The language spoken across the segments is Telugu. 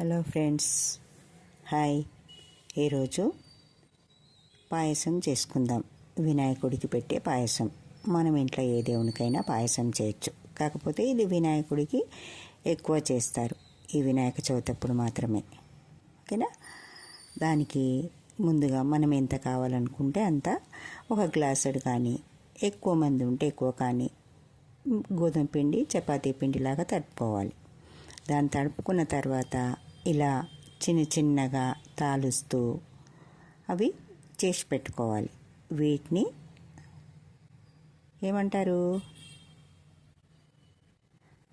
Hello friends hi. ఈరోజు పాయసం చేసుకుందాం. వినాయకుడికి పెట్టే పాయసం. మనం ఇంట్లో ఏ దేవునికైనా పాయసం చేయొచ్చు. కాకపోతే ఇది వినాయకుడికి ఎక్కువ చేస్తారు. ఈ వినాయక చవితప్పుడు మాత్రమే. ఓకేనా? దానికి ముందుగా మనం ఎంత కావాలనుకుంటే అంత ఒక గ్లాసుడు కానీ ఎక్కువ మంది ఉంటే ఎక్కువ కానీ గోధుమ పిండి చపాతీ పిండిలాగా తడుపుకోవాలి. దాన్ని తడుపుకున్న తర్వాత ఇలా చిన్న చిన్నగా తాలుస్తూ అవి చేసి పెట్టుకోవాలి. వీటిని ఏమంటారు?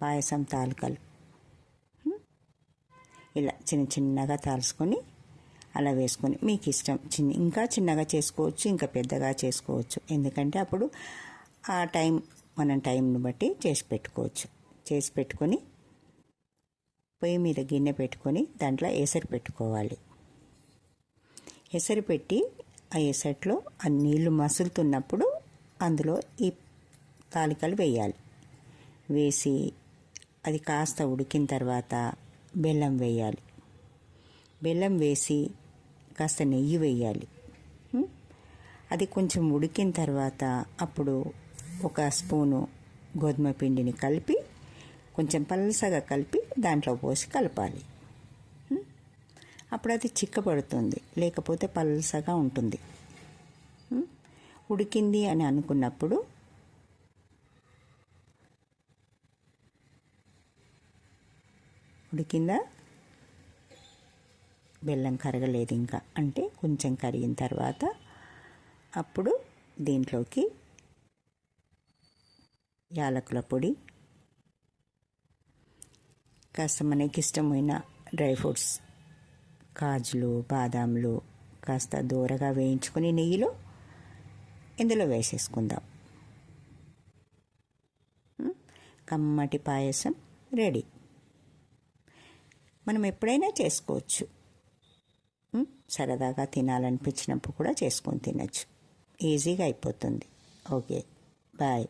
పాయసం తాలూకాలు. ఇలా చిన్న చిన్నగా తాల్చుకొని అలా వేసుకొని మీకు ఇష్టం చిన్న ఇంకా చిన్నగా చేసుకోవచ్చు ఇంకా పెద్దగా చేసుకోవచ్చు. ఎందుకంటే అప్పుడు ఆ టైం మనం టైంని బట్టి చేసి పెట్టుకోవచ్చు. చేసి పెట్టుకొని పొయ్యి మీద గిన్నె పెట్టుకొని దాంట్లో ఎసరు పెట్టుకోవాలి. ఎసరు పెట్టి ఆ ఎసట్లో ఆ నీళ్ళు మసులుతున్నప్పుడు అందులో ఈ తాలికలు వేయాలి. వేసి అది కాస్త ఉడికిన తర్వాత బెల్లం వేయాలి. బెల్లం వేసి కాస్త నెయ్యి వేయాలి. అది కొంచెం ఉడికిన తర్వాత అప్పుడు ఒక స్పూను గోధుమ పిండిని కలిపి కొంచెం పల్సగా కలిపి దాంట్లో పోసి కలపాలి. అప్పుడు అది చిక్కబడుతుంది. లేకపోతే పలసగా ఉంటుంది. ఉడికింది అని అనుకున్నప్పుడు ఉడికిందా? బెల్లం కరగలేదు ఇంకా. అంటే కొంచెం కరిగిన తర్వాత అప్పుడు దీంట్లోకి యాలకుల పొడి కాస్త మనకి ఇష్టమైన డ్రై ఫ్రూట్స్ కాజులు బాదాంలు కాస్త దూరగా వేయించుకొని నెయ్యిలో ఇందులో వేసేసుకుందాం. కమ్మటి పాయసం రెడీ. మనం ఎప్పుడైనా చేసుకోవచ్చు. సరదాగా తినాలనిపించినప్పుడు కూడా చేసుకొని తినచ్చు. ఈజీగా అయిపోతుంది. Okay bye.